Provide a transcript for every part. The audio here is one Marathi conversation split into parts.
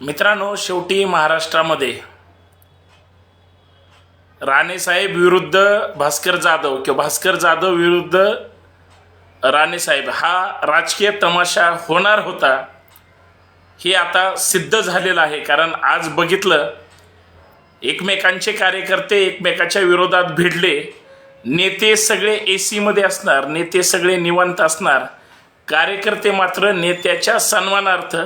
मित्रांनो शेवटी महाराष्ट्रामध्ये राणेसाहेब विरुद्ध भास्कर जाधव किंवा भास्कर जाधव विरुद्ध राणेसाहेब हा राजकीय तमाशा होणार होता हे आता सिद्ध झालेलं आहे. कारण आज बघितलं एकमेकांचे कार्यकर्ते एकमेकाच्या विरोधात भिडले. नेते सगळे ए सीमध्ये असणार नेते सगळे निवांत असणार. कार्यकर्ते मात्र नेत्याच्या सन्मानार्थ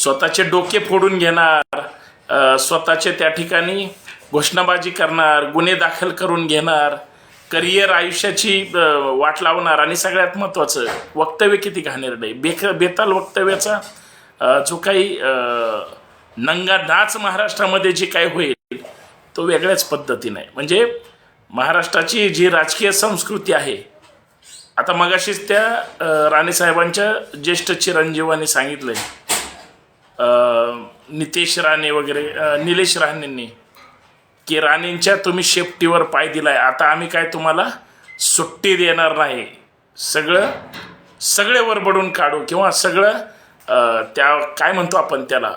स्वतःचे डोके फोडून घेणार स्वतःचे त्या ठिकाणी घोषणाबाजी करणार गुन्हे दाखल करून घेणार करिअर आयुष्याची वाट लावणार आणि सगळ्यात महत्त्वाचं वक्तव्य किती घाणेरडे बेक बेताल वक्तव्याचा जो काही नंगा नाच महाराष्ट्रामध्ये जे काय होईल तो वेगळ्याच पद्धतीने. म्हणजे महाराष्ट्राची जी राजकीय संस्कृती आहे आता मगाशीच त्या राणेसाहेबांच्या ज्येष्ठ चिरंजीवांनी सांगितलंय नितेश राणे वगैरे निलेश राणेंनी की राणेंच्या तुम्ही शेपटीवर पाय दिलाय. आता आम्ही काय तुम्हाला सुट्टी देणार नाही. सगळं सगळे वरबडून काढू किंवा सगळं त्या काय म्हणतो आपण त्याला?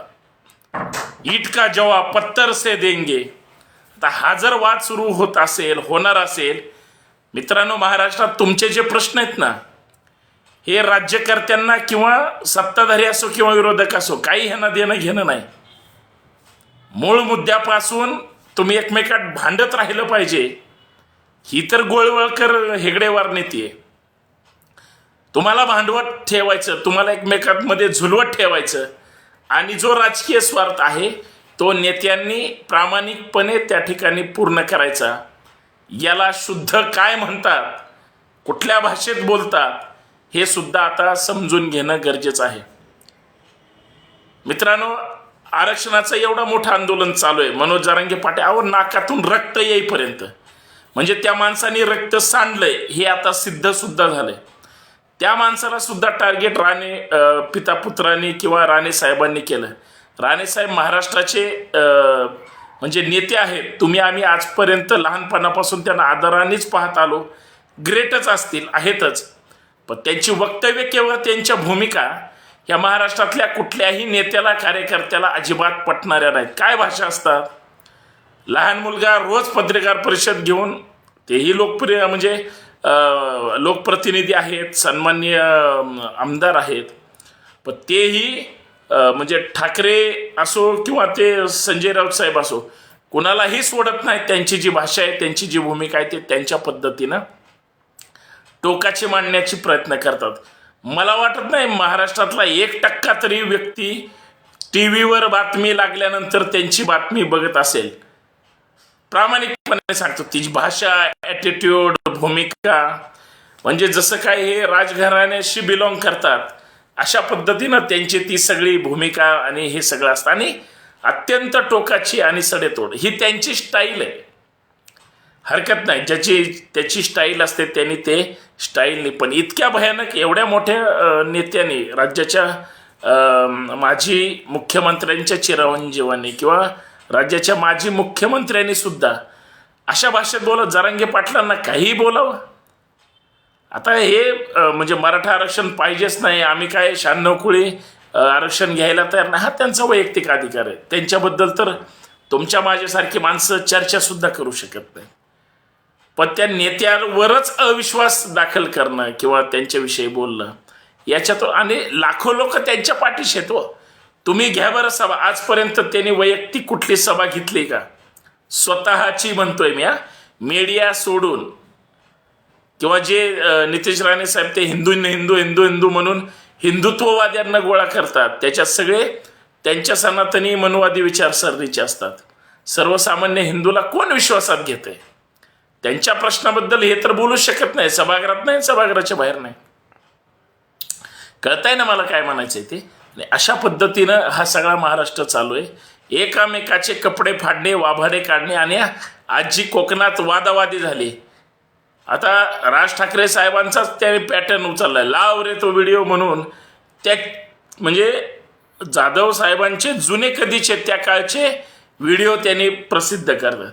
ईट का जवाब पत्तर से देंगे. आता हा जर वाद सुरू होत असेल होणार असेल मित्रांनो महाराष्ट्रात तुमचे जे प्रश्न आहेत ना हे राज्यकर्त्यांना किंवा सत्ताधारी असो किंवा विरोधक असो काही ह्यांना देणं घेणं नाही. मूळ मुद्द्यापासून तुम्ही एकमेकात भांडत राहिलं पाहिजे. ही तर गोळवळकर हेगडेवार नेते आहे. तुम्हाला भांडवत ठेवायचं तुम्हाला एकमेकांमध्ये झुलवत ठेवायचं आणि जो राजकीय स्वार्थ आहे तो नेत्यांनी प्रामाणिकपणे त्या ठिकाणी पूर्ण करायचा. याला शुद्ध काय म्हणतात कुठल्या भाषेत बोलतात हे सुद्धा आता समजून घेणं गरजेचं आहे. मित्रांनो आरक्षणाचं एवढं मोठं आंदोलन चालू आहे. मनोज जारांगे पाट्यावर अहो नाकातून रक्त येईपर्यंत. म्हणजे त्या माणसाने रक्त सांडलंय हे आता सिद्ध सुद्धा झालंय. त्या माणसाला सुद्धा टार्गेट राणे पिता पुत्रांनी किंवा राणे साहेबांनी केलं. राणे साहेब महाराष्ट्राचे म्हणजे नेते आहेत. तुम्ही आम्ही आजपर्यंत लहानपणापासून त्यांना आदरानेच पाहत आलो. ग्रेटच असतील आहेतच. पण त्यांची वक्तव्य किंवा त्यांच्या भूमिका या महाराष्ट्रातल्या कुठल्याही नेत्याला कार्यकर्त्याला अजिबात पटणाऱ्या नाहीत. काय भाषा असतात? लहान मुलगा रोज पत्रकार परिषद घेऊन तेही लोकप्रिय म्हणजे लोकप्रतिनिधी आहेत सन्माननीय आमदार आहेत. पण तेही म्हणजे ठाकरे असो किंवा ते संजय राऊत साहेब असो कुणालाही सोडत नाहीत त्यांची जी भाषा आहे त्यांची जी भूमिका आहे ते त्यांच्या पद्धतीनं टोकाची मांडण्याची प्रयत्न करतात. मला वाटत नाही महाराष्ट्रातला एक टक्का तरी व्यक्ती टी व्हीवर बातमी लागल्यानंतर त्यांची बातमी बघत असेल. प्रामाणिकपणे सांगतो तिची भाषा ॲटिट्यूड भूमिका म्हणजे जसं काय हे राजघराण्याशी बिलॉंग करतात अशा पद्धतीनं त्यांची ती सगळी भूमिका आणि हे सगळं असतं. आणि अत्यंत टोकाची आणि सडेतोड ही त्यांची स्टाईल आहे. हरकत नाही. ज्याची त्याची स्टाईल असते त्यांनी ते स्टाईलने पण इतक्या भयानक एवढ्या मोठ्या नेत्याने नेत्यांनी राज्याच्या माजी मुख्यमंत्र्यांच्या चिरंजीवांनी किंवा राज्याच्या माजी मुख्यमंत्र्यांनी सुद्धा अशा भाषेत बोलत जरांगे पाटलांना काहीही बोलावं. आता हे म्हणजे मराठा आरक्षण पाहिजेच नाही. आम्ही काय शहाण्णव कुळी आरक्षण घ्यायला तयार नाही. हा त्यांचा वैयक्तिक अधिकार आहे. त्यांच्याबद्दल तर तुमच्या माझ्यासारखी माणसं चर्चासुद्धा करू शकत नाही. पण त्या नेत्यांवरच अविश्वास दाखल करणं किंवा त्यांच्याविषयी बोलणं याच्यातून आणि लाखो लोक त्यांच्या पाठीशी आहेत हो. तुम्ही घ्या बरं सभा. आजपर्यंत त्यांनी वैयक्तिक कुठली सभा घेतली का? स्वतःची म्हणतोय मी हा. मीडिया सोडून किंवा जे नितेश राणे साहेब ते हिंदू हिंदू हिंदू हिंदू म्हणून हिंदुत्ववाद्यांना गोळा करतात. त्याच्यात सगळे त्यांच्या सनातनी मनवादी विचारसरणीचे असतात. सर्वसामान्य हिंदूला कोण विश्वासात घेते त्यांच्या प्रश्नाबद्दल हे तर बोलूच शकत नाही सभागृहात नाही सभागृहाच्या बाहेर नाही. कळतंय ना मला काय म्हणायचं आहे ते? आणि अशा पद्धतीनं हा सगळा महाराष्ट्र चालू आहे. एकामेकाचे कपडे फाडणे वाभाडे काढणे आणि आजी कोकणात वादावादी झाली. आता राज ठाकरे साहेबांचाच त्याने पॅटर्न उचललाय. लाव रे तो व्हिडिओ म्हणून. त्या म्हणजे जाधव साहेबांचे जुने कधीचे त्या काळचे व्हिडिओ त्यांनी प्रसिद्ध करतात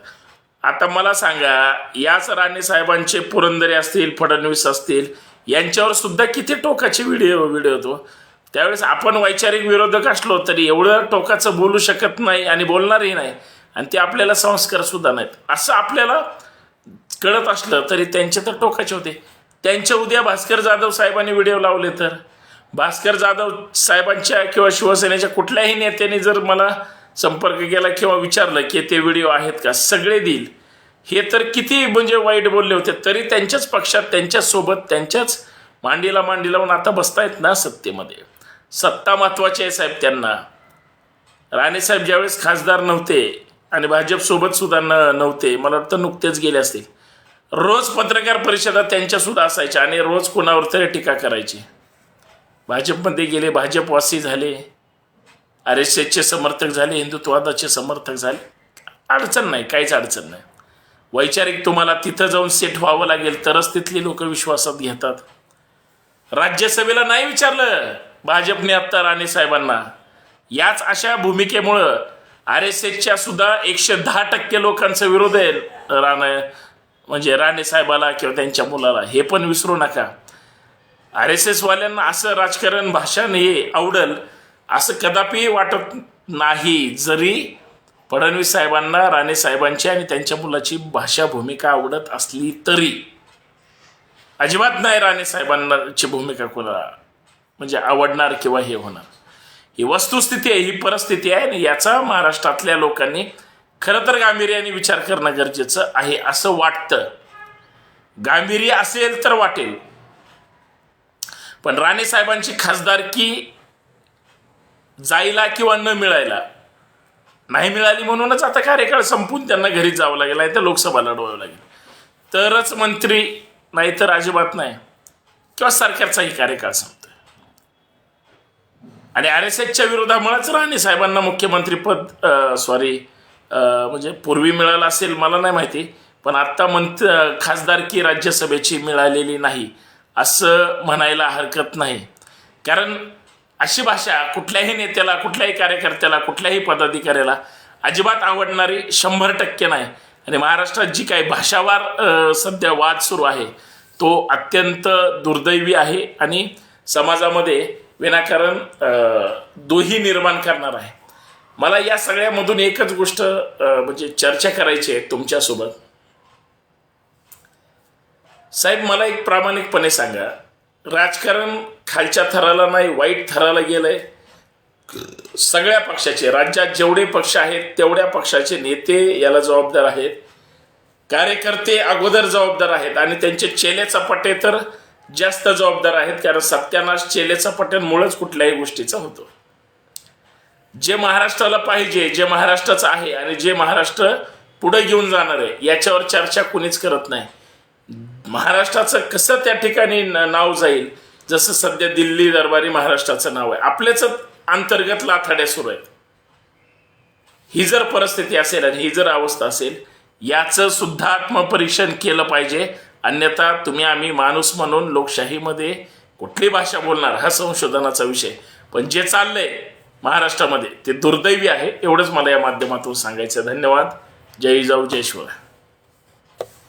आता मला सांगा याच राणे साहेबांचे पुरंदरे असतील फडणवीस असतील यांच्यावर सुद्धा किती टोकाचे व्हिडिओ व्हिडिओ होतो? त्यावेळेस आपण वैचारिक विरोधक असलो तरी एवढं टोकाचं बोलू शकत नाही आणि बोलणारही नाही. आणि ते आपल्याला संस्कार सुद्धा नाहीत. असं आपल्याला कळत असलं तरी त्यांचे तर टोकाचे होते. त्यांच्या उद्या भास्कर जाधव साहेबांनी व्हिडिओ लावले तर. भास्कर जाधव साहेबांच्या किंवा शिवसेनेच्या कुठल्याही नेत्याने जर मला संपर्क केला किंवा विचारलं की ते व्हिडिओ आहेत का? सगळे देईल. हे तर किती म्हणजे वाईट बोलले होते तरी त्यांच्याच पक्षात त्यांच्याच सोबत त्यांच्याच मांडीला मांडी लावून आता बसतायत ना सत्तेमध्ये. सत्ता महत्त्वाची आहे साहेब त्यांना. राणेसाहेब ज्यावेळेस खासदार नव्हते आणि भाजपसोबत सुद्धा न नव्हते मला वाटतं नुकतेच गेले असतील. रोज पत्रकार परिषदा त्यांच्यासुद्धा असायच्या आणि रोज कोणावर तरी टीका करायची. भाजपमध्ये गेले भाजपवासी झाले. आर एस एसचे समर्थक झाले हिंदुत्ववादाचे समर्थक झाले. अडचण नाही काहीच अडचण नाही. वैचारिक तुम्हाला तिथं जाऊन सेट व्हावं लागेल तरच तिथली लोक विश्वासात घेतात. राज्यसभेला नाही विचारलं भाजपने आत्ता राणे साहेबांना. याच अशा भूमिकेमुळं आर एस एसच्या सुद्धा एकशे दहा टक्के लोकांचा विरोध आहे राणे म्हणजे राणे साहेबाला किंवा त्यांच्या मुलाला. हे पण विसरू नका. आर एस एसवाल्यांना असं राजकारण भाषण हे आवडल असं कदापि वाटत नाही जरी फडणवीस साहेबांना राणे साहेबांची आणि त्यांच्या मुलाची भाषा भूमिका आवडत असली तरी. अजिबात नाही राणे साहेबांनाची भूमिका कोणाला म्हणजे आवडणार किंवा हे होणार. ही वस्तुस्थिती आहे ही परिस्थिती आहे आणि याचा महाराष्ट्रातल्या लोकांनी खरं तर गांभीर्याने विचार करणं गरजेचं आहे असं वाटतं. गांभीर्य असेल तर वाटेल. पण राणे साहेबांची खासदारकी जायला किंवा न मिळायला. नाही मिळाली म्हणूनच आता कार्यकाळ संपून त्यांना घरी जावं लागेल नाही तर लोकसभा लढवावं लागेल. तरच मंत्री नाही तर अजिबात नाही. किंवा सरकारचाही कार्यकाळ संपतो आणि आर एस एसच्या विरोधामुळेच राणे साहेबांना मुख्यमंत्रीपद सॉरी म्हणजे पूर्वी मिळालं असेल मला नाही माहिती. पण आत्ता मंत खासदारकी राज्यसभेची मिळालेली नाही असं म्हणायला हरकत नाही. कारण अशी भाषा कुठल्याही नेत्याला कुठल्याही कार्यकर्त्याला कुठल्याही पदाधिकाऱ्याला अजिबात आवडणारी शंभर टक्के नाही. आणि महाराष्ट्रात जी काही भाषावार सध्या वाद सुरू आहे तो अत्यंत दुर्दैवी आहे आणि समाजामध्ये विनाकारण दोही निर्माण करणार आहे. मला या सगळ्यामधून एकच गोष्ट म्हणजे चर्चा करायची आहे तुमच्यासोबत. साहेब मला एक प्रामाणिकपणे सांगा. राजकारण खालच्या थराला नाही वाईट थराला गेलंय. सगळ्या पक्षाचे राज्यात जेवढे पक्ष आहेत तेवढ्या पक्षाचे नेते याला जबाबदार आहेत. कार्यकर्ते अगोदर जबाबदार आहेत आणि त्यांचे चेले चपाटे तर जास्त जबाबदार आहेत कारण सत्यानाश चेले चपाट्यांमुळेच कुठल्याही गोष्टीचा होतो. जे महाराष्ट्राला पाहिजे जे महाराष्ट्राचं आहे आणि जे महाराष्ट्र पुढे घेऊन जाणार आहे याच्यावर चर्चा कुणीच करत नाही. महाराष्ट्राचं कसं त्या ठिकाणी नाव जाईल जसं सध्या दिल्ली दरबारी महाराष्ट्राचं नाव आहे. आपल्याच अंतर्गत लाथाड्या सुरू आहेत. ही जर परिस्थिती असेल आणि ही जर अवस्था असेल याचं सुद्धा आत्मपरीक्षण केलं पाहिजे. अन्यथा तुम्ही आम्ही माणूस म्हणून लोकशाहीमध्ये कुठली भाषा बोलणार हा संशोधनाचा विषय. पण जे चाललंय महाराष्ट्रामध्ये ते दुर्दैवी आहे एवढंच मला या माध्यमातून सांगायचं धन्यवाद. जय जाऊ जय शिवराय.